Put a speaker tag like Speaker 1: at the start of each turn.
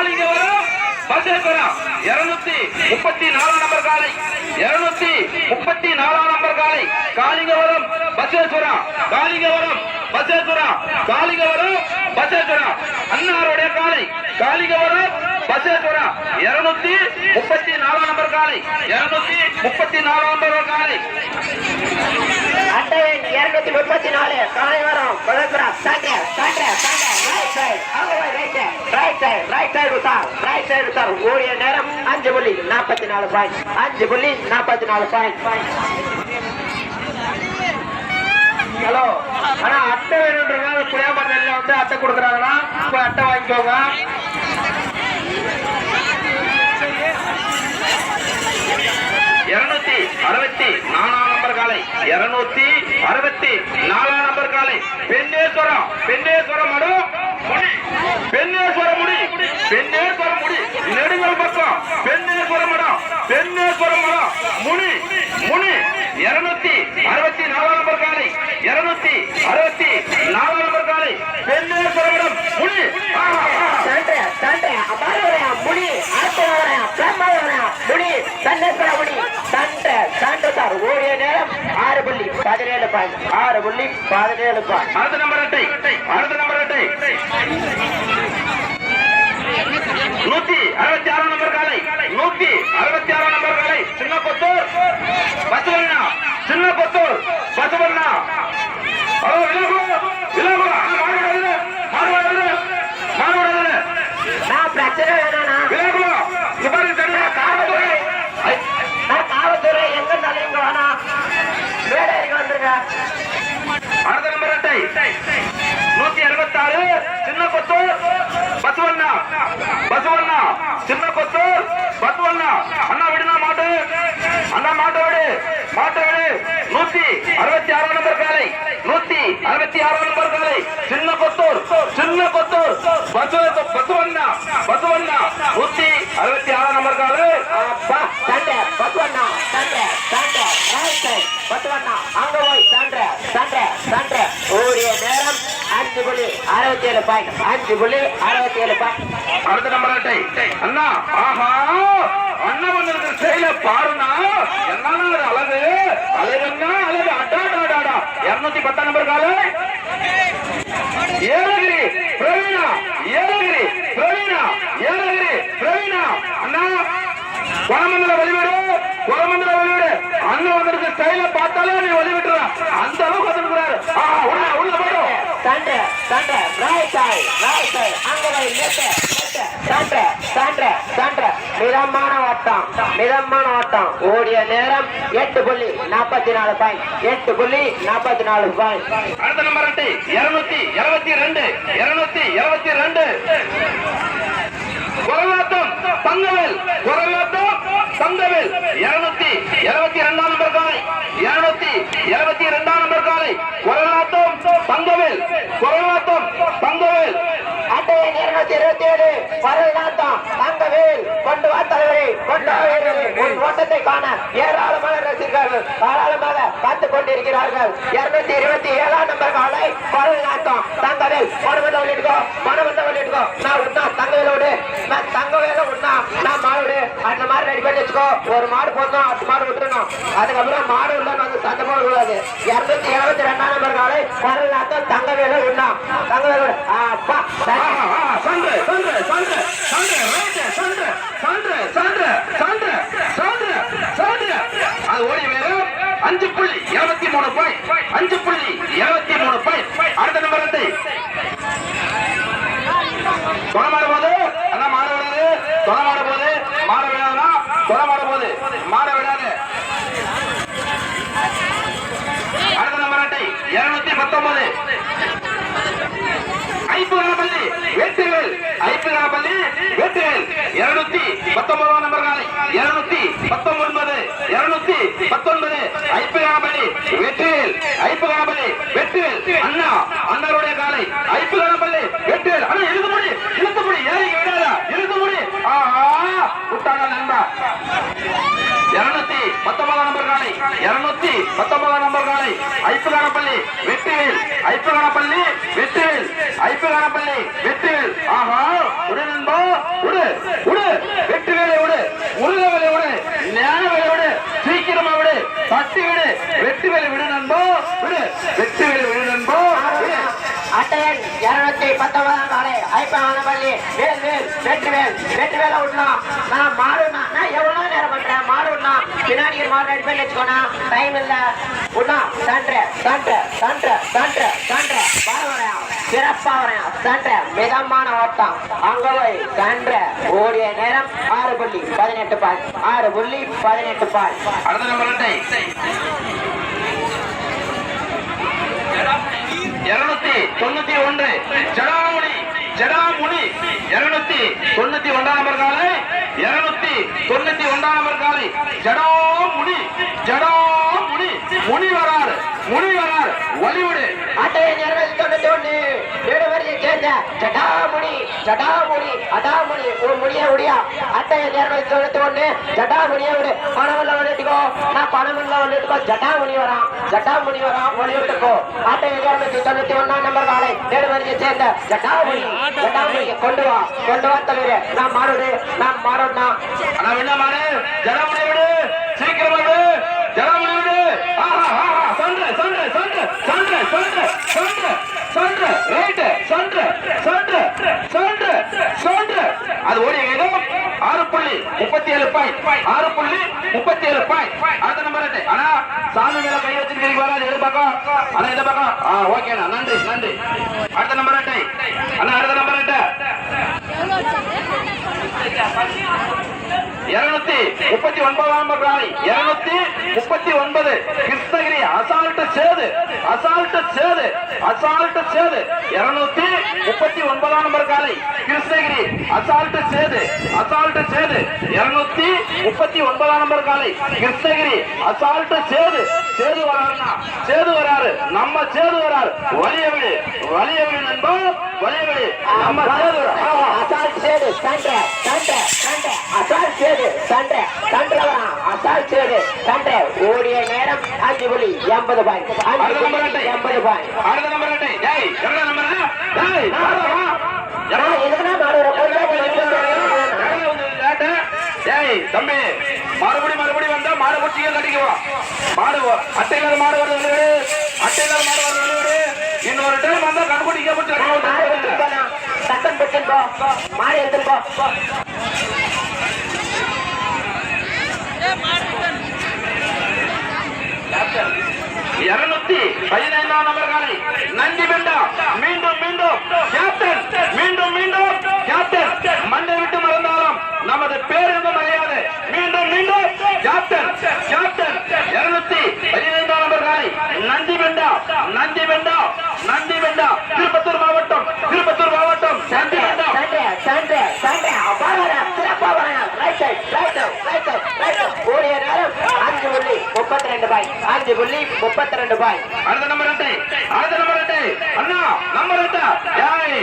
Speaker 1: காளிங்கவரம் பசேஸ்வரம் இருநூத்தி முப்பத்தி நாலாம் நம்பர் காலை இருநூத்தி முப்பத்தி நாலாம் நம்பர் காலை காளிங்கவரம் பசேஸ்வரம் காளிங்கவரம் பசேஸ்வரம் காளிங்கவரம் பசேஸ்வரம் அன்னாருடைய காலை காளிங்கவரம் பசேஸ்வரம் இருநூத்தி முப்பத்தி நாலாம் நம்பர் காலை இருநூத்தி முப்பத்தி நாலாம் நம்பர் காலை
Speaker 2: அட்டை இருநூத்தி முப்பத்தி நாலு காலைவரம் வளர்ப்புறம் சாட்டை சாட்டை சாட்டை ரைட் சைடு அங்கே right side right side sir right side sir ஓடிய நேரம் அஞ்சு புள்ளி நாற்பத்தி நாலு பாயிண்ட் அஞ்சு புள்ளி நாற்பத்தி நாலு பாயிண்ட் ஹலோ ஆனா அட்டை வேணுன்றவங்க புளியாமரத்தில் வந்து அட்டை கொடுக்குறாங்கன்னா போய் அட்டை வாங்கிக்கோங்க.
Speaker 1: இருநூத்தி அறுபத்தி நாலாம் நம்பர் காலை. இருநூத்தி அறுபத்தி நாலாம் நம்பர் காலை. பெண்ணேஸ்வரம் பெண்ணேஸ்வரம் மடு பெண்ணேஸ்வரம் நெடுங்கல் பக்கம். பெண்ணேஸ்வரம் மடம் பெண்ணேஸ்வரம் மடம் முனி முனி. இருநூத்தி அறுபத்தி நாலாம் நம்பர் காலை இருநூத்தி அறுபத்தி நாலாம் நம்பர் காலை பெண்ணேஸ்வரம் மடம் முனி.
Speaker 2: வரையா முடி சண்டேஸ்வர முடி சண்டை சண்டை சார் ஓடிய நேரம் ஆறு புள்ளி பதினேழு பாயிண்ட். ஆறு புள்ளி பதினேழு பாயிண்ட்.
Speaker 1: அடுத்த நம்பர் அட்டை அடுத்த நம்பர் அட்டை நூத்தி அறுபத்தி ஆறாம் நம்பர் காலை. நூத்தி அறுபத்தி ஆறாம் நம்பர் காலை. சின்ன கொத்தூர் பசுவண்ணா சின்ன கொத்தூர் பசுவண்ணா காவல்துறை.
Speaker 2: எங்க இங்க வேணாம் மேடைக்கு வந்துருங்க.
Speaker 1: அடுத்த நம்பர் அட்டை நூத்தி அறுபத்தி ஆறு சின்ன கொத்தூர் பசுவண்ணா பசுவண்ணா சின்ன கொத்தூர் பசுவண்ணா. அண்ணா விடுனா மாட்டு. அண்ணா மாட்டு விடு. மாட்டு விடு. நூத்தி அறுபத்தி ஆறாம் நம்பர் காலை. நூத்தி அறுபத்தி ஆறாம் நம்பர் காலை. சின்ன கொத்தூர் சின்ன கொத்தூர். பசுவண்ணா பசுவண்ணா. நூத்தி அறுபத்தி ஆறாம் நம்பர் காலை.
Speaker 2: அறுபத்தி ஏழு பாயிண்ட் அஞ்சு புள்ளி அறுபத்தி ஏழு பாயிண்ட்
Speaker 1: அடுத்த நம்பர் அட்டை அண்ணா ஆஹா அண்ணா வந்திருக்கிற செயல பாருண்ணா. என்னன்னா ஒரு அழகு? அழகுன்னா அழகு. அட்டாடாடாடா இருநூத்தி பத்தாம் நம்பர் கால. ஏலகிரி பிரவீனா ஏலகிரி பிரவீனா ஏலகிரி பிரவீனா அண்ணா குணமந்திர வழிவிடு குணமந்திர வழிவிடு அண்ணன் வந்திருக்க ஸ்டைல பார்த்தாலே நீ வழிவிட்டுற. அந்த அளவுக்கு வந்துருக்கிறாரு. உள்ள உள்ள போயிடும்
Speaker 2: தாண்ட தாண்ட ரைட் சைடு ரைட் சைடு அங்க போய் லெஃப்ட் தாண்ட சண்டை சண்டை. மிதமான ஓட்டம் மிதமான ஓட்டம் ஓடிய நேரம் எட்டு புள்ளி நாற்பத்தி நாலு பாயிண்ட் எட்டு புள்ளி நாற்பத்தி நாலு பாயிண்ட்
Speaker 1: அடுத்த நம்பர் அட்டை இருநூத்தி இருபத்தி ரெண்டு இருநூத்தி இருபத்தி ரெண்டு. குரலாத்தம் தங்கவேல் குரலாத்தம் தங்கவேல். இருநூத்தி இருபத்தி இரண்டாம் நம்பர் காலை இருநூத்தி இருபத்தி இரண்டாம் நம்பர் காலை பங்கவேல் தங்கவேல் பங்கவேல்
Speaker 2: அட்டையை இருநூத்தி இருபத்தி ஏழு வரலாட்டம் பங்கவேல் கொண்டு வா தலைவரை. கொண்டு ஓட்டத்தை காண ஏராளமான ரசிகர்கள் தாராளமாக கொண்டிருக்கிறார்கள். இருநூத்தி இருபத்தி ஏழாம் நம்பர் காலை வரலாட்டம் தங்கவேல் மனமந்த வெளியிடுகோ மனமந்த வெளியிடுகோ நான் உண்ணா. தங்கவேலோடு நான் தங்கவேல உண்ணா. நான் மாடு அந்த மாதிரி ரெடி பண்ணி வச்சுக்கோ. ஒரு மாடு போதும். அடுத்த மாடு விட்டுருணும் அதுக்கப்புறம் மாடு உள்ள வந்து சண்டை போடக்கூடாது இருநூத்தி எழுபத்தி ரெண்டாம் நம்பர் காலை வரலாட்டம் தங்கவேல உண்ணா. தங்கவேலோடு அப்பா சரி.
Speaker 1: ஆஹா, ஆஹா, சண்டை அது ஓடி அஞ்சு புள்ளி இருபத்தி மூணு பாயிண்ட் அஞ்சு புள்ளி இருபத்தி மூணு பாயிண்ட் அடுத்த நம்பர் அட்டை தொலை மாட போது அதான் மாட விடாது. தொலை மாட போது மாட விடாதுனா தொலை மாட போது மாட விடாது. அடுத்த நம்பர் அட்டை இருநூத்தி பத்தொன்பது. ஐப்புகரப்பள்ளி வேட்டுவேல் ஐப்புகரப்பள்ளி வேட்டுவேல் இருநூத்தி பத்தொன்பதாம் நம்பர் காலை இருநூத்தி பத்தொன்பது இருநூத்தி பத்தொன்பது. ஐப்புகரப்பள்ளி வெற்றிவேல். ஐப்புகரப்பள்ளி வெற்றியில் அண்ணா அண்ணருடைய காலை. ஐப்புகரப்பள்ளி வெற்றியில் அண்ணா இழுத்து முடி இழுத்து முடி. ஏறி விடாதா. இழுத்து முடி. ஆஹா விட்டாங்க நண்பா? இருநூத்தி பத்தொன்பதாம் நம்பர் காலை. இருநூத்தி பத்தொன்பதாம் நம்பர் காலை. ஐப்புகானப்பள்ளி வெற்றிவேல். ஐப்புகானப்பள்ளி வெற்றிவேல். ஐப்புகானப்பள்ளி வெற்றிவேல். ஆஹா உடு நண்பா உடு உடு. வெற்றிவேலை விடு உருளவேலை விடு ஞானவேலை விடு சீக்கிரமா விடு தட்டி விடு வெற்றிவேலை விடு நண்பா வெற்றிவேலை நண்பா விடு
Speaker 2: அட்டையன் இருநூத்தி பத்தொன்பதாம் நாளே ஐப்பான பள்ளி. வேல் வேல் வெற்றி வேல் வெற்றி வேலை விடணும் நான் மாடுனா நான் எவ்வளவு நேரம் பண்றேன்? மாடு விடணும் பின்னாடி மாடு ரெடி பண்ணி வச்சுக்கோனா. டைம் இல்ல. விடணும் சன்ற சன்ற சன்ற சன்ற சன்ற வர வரேன் சிறப்பா வரேன் சன்ற மிதமான ஓட்டம். அங்க போய் சன்ற ஓடிய நேரம் ஆறு புள்ளி பதினெட்டு பால் ஆறு புள்ளி பதினெட்டு பால்
Speaker 1: அடுத்த நம்பர் இருநூத்தி தொண்ணூத்தி ஒன்று ஜடாமுனி ஜடாமுனி இருநூத்தி தொண்ணூத்தி ஒன்றாம் நம்பர் காலை. இருநூத்தி தொண்ணூத்தி ஒன்றாம் நம்பர் காலை. ஜடாமுனி ஜடா முனி வராரு முனி வராரு வழிவிடு.
Speaker 2: அட்டையன் இருநூத்தி தொண்ணூத்தி ஒண்ணு ஏழு வரையை சேர்ந்த ஜடாமுனி ஜடாமுனி அடாமுனி முடிய முடியா அட்டையன் இருநூத்தி தொண்ணூத்தி ஒண்ணு ஜடாமுனியை விடு. பணம் இல்ல வந்துட்டுக்கோ நான் பணம் இல்ல வந்துட்டுக்கோ ஜடாமுனி வரான் ஜடாமுனி வரான் ஒளி விட்டுக்கோ அட்டையன் இருநூத்தி தொண்ணூத்தி ஒண்ணாம் நம்பர் காலை ஏழு வரையை சேர்ந்த ஜடாமுனி ஜடாமுனியை கொண்டு வா. கொண்டு வா தவிர நான் மாறுடு நான் மாறுனா
Speaker 1: ஆனா என்ன மாடு ஜடாமுனி விடு சீக்கிரமா விடு ஜடாமுனி விடு ஆஹா ஆஹா சண்டை சண்டை சண்டை சண்டை சண்டை சண்டை சண்டை ரைட் சண்டை சண்டை சண்டை சண்டை அது ஓடிய வேகம் ஆறு புள்ளி முப்பத்தி ஏழு பாயிண்ட் ஆறு புள்ளி முப்பத்தி ஏழு பாயிண்ட் அடுத்த நம்பர் எட்டு ஆனா சாமி மேல கை வச்சிருக்கீங்க வராது எது பக்கம் ஆனா இந்த பக்கம் ஆ ஓகேண்ணா நன்றி நன்றி. அடுத்த நம்பர் எட்டை அண்ணா அடுத்த நம்பர் எட்டு இருநூத்தி முப்பத்தி ஒன்பதாம் நம்பர் இருநூத்தி முப்பத்தி ஒன்பது. Krishnagiri assault Sethu. Assault Sethu. Assault Sethu. இருநூத்தி முப்பத்தி ஒன்பதாம் நம்பர் காலை. கிருஷ்ணகிரி அசால்ட் சேது. அசால்ட் சேது. இருநூத்தி முப்பத்தி ஒன்பதாம் நம்பர் காலை. கிருஷ்ணகிரி அசால்ட் சேது. சேது வராருன்னா சேது நம்ம சேது வராரு வலிய விடு வலிய விடு நண்பா வலிய விடு நம்ம சேது வராரு. ஆமா.
Speaker 2: அசால்ட் சேடு சண்டை சண்டை சண்டை. அசால்ட் சேடு சண்டை சண்டை. வரான் அசால்ட் சேடு சண்டை. ஓடிய நேரம் அஞ்சு புள்ளி எண்பது பாய் அஞ்சு
Speaker 1: அடுத்த நம்பர் அட்டை.
Speaker 2: எண்பது பாய்
Speaker 1: அடுத்த நம்பர் அட்டை. டேய் எவ்வளவு நம்பர் டேய். எவ்வளவு? டேய் தம்பி மறுபடி மறுபடி வந்தா மாடு பிடிச்சிக்க கட்டிக்குவோம் மாடு அட்டையில மாடு வருது. வெளியே அட்டையில மாடு வருது வெளியே இன்னொரு டைம் வந்தா கண்குட்டிக்க பிடிச்சி
Speaker 2: மாடு எடுத்துட்டு
Speaker 1: கட்டிக்குவோம்
Speaker 2: போனா சட்டம் பிடிச்சுட்டு போ மாடு எடுத்துட்டு போ.
Speaker 1: இருநூத்தி பதினைந்தாம் நம்பர் காலை. நந்தி பெண்டா. மீண்டும் மீண்டும் மீண்டும் கேப்டன் மண்ணை விட்டு மறந்தாலும் நமது பேருந்து மறையாது மீண்டும் மீண்டும் கேப்டன் கேப்டன் இருநூத்தி பதினைந்தாம் நம்பர் காலை நந்தி பெண்டா நந்தி பெண்டா நந்தி பெண்டா திருப்பத்தூர் மாவட்டம் திருப்பத்தூர் மாவட்டம். நந்தி பெண்டா
Speaker 2: சண்டை சண்டை வரேன் சிறப்பா வரேன் right side right side right side right side ஓடிய நேரம் அஞ்சு புள்ளி முப்பத்தி ரெண்டு பாய். அஞ்சு புள்ளி முப்பத்தி ரெண்டு பாய்.
Speaker 1: அடுத்த நம்பர் அடுத்த நம்பர் அண்ணா நம்பர்